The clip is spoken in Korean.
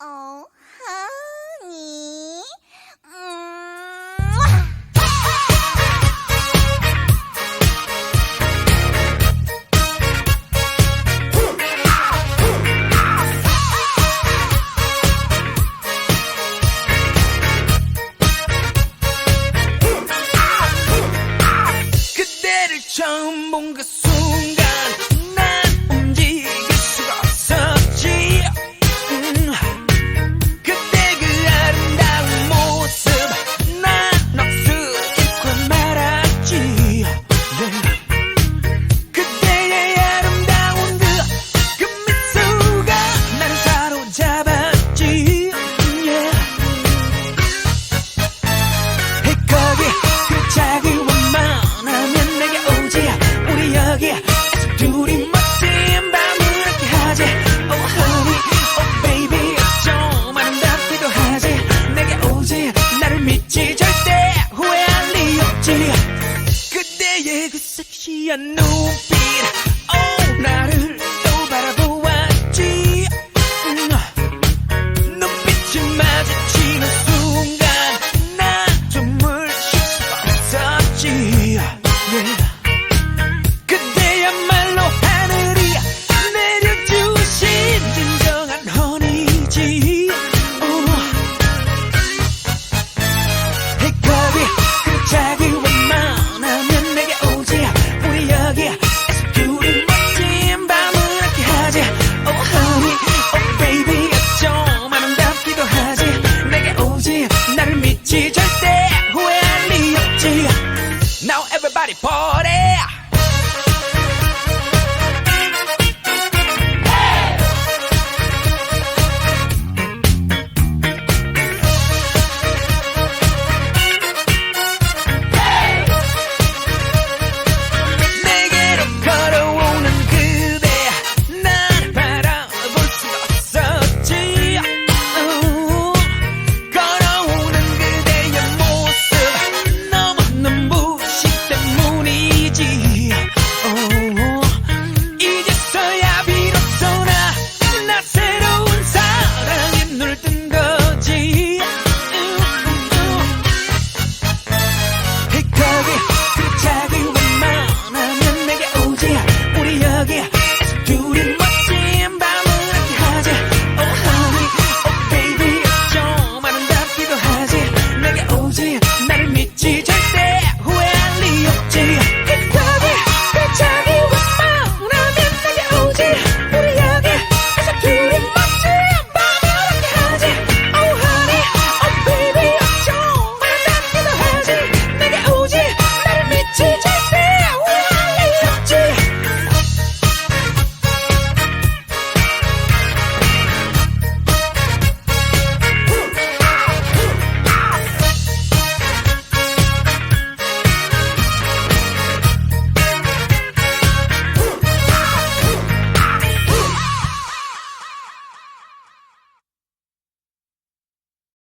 어, 하니. 처음 본그 너의 그 섹시한 눈빛. 오 나를 후회할 리 없지 Now everybody pause.